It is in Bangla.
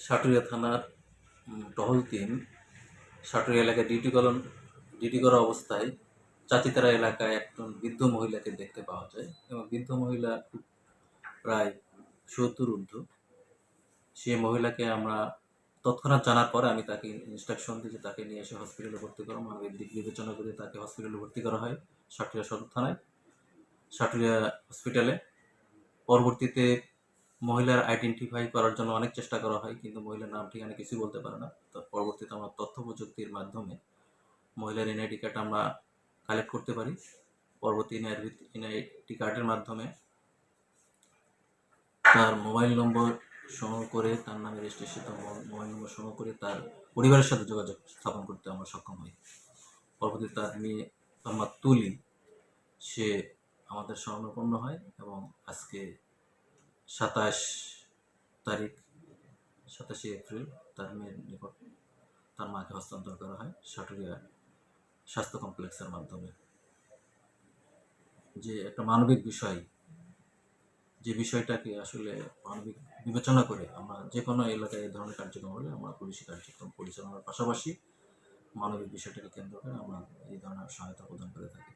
সাটুরিয়া থানার টহল টিম সাটুরিয়া এলাকায় ডিউটি কলন ডিউটি করা অবস্থায় চাচিতারা এলাকায় একজন বৃদ্ধ মহিলাকে দেখতে পাওয়া যায় এবং বৃদ্ধ মহিলা প্রায় সত্তর ঊর্ধ্ব। সে মহিলাকে আমরা তৎক্ষণাৎ জানার পরে আমি তাকে ইনস্ট্রাকশন যে তাকে নিয়ে এসে হসপিটালে ভর্তি করা মানবিক দিক বিবেচনা করে তাকে হসপিটালে ভর্তি করা হয় সাটুরিয়া সদর থানায়। সাটুরিয়া হসপিটালে পরবর্তীতে মহিলার আইডেন্টিফাই করার জন্য অনেক চেষ্টা করা হয়, কিন্তু মহিলার নাম ঠিকানা কিছুই বলতে পারে না। তো পরবর্তীতে আমরা তথ্য প্রযুক্তির মাধ্যমে মহিলার এনআইডি কার্ড আমরা কালেক্ট করতে পারি। পরবর্তী এনআইডি কার্ডের মাধ্যমে তার মোবাইল নম্বর সংগ্রহ করে, তার নামে রেজিস্ট্রেশন মোবাইল নম্বর সংগ্রহ করে তার পরিবারের সাথে যোগাযোগ স্থাপন করতে আমরা সক্ষম হই। পরবর্তীতে তার মেয়ে আমার তুলি, সে আমাদের স্বর্ণপন্ন হয় এবং আজকে সাতাশ তারিখ, সাতাশে এপ্রিল তার মেয়ের নিকট তার মাকে হস্তান্তর করা হয় সাটুরিয়া স্বাস্থ্য কমপ্লেক্সের মাধ্যমে। যে একটা মানবিক বিষয়, যে বিষয়টাকে আসলে মানবিক বিবেচনা করে আমরা যে কোনো এলাকায় এই ধরনের কার্যক্রম হলে আমরা পুলিশি কার্যক্রম পরিচালনার পাশাপাশি মানবিক বিষয়টাকে কেন্দ্র করে আমরা এই ধরনের সহায়তা প্রদান করে থাকি।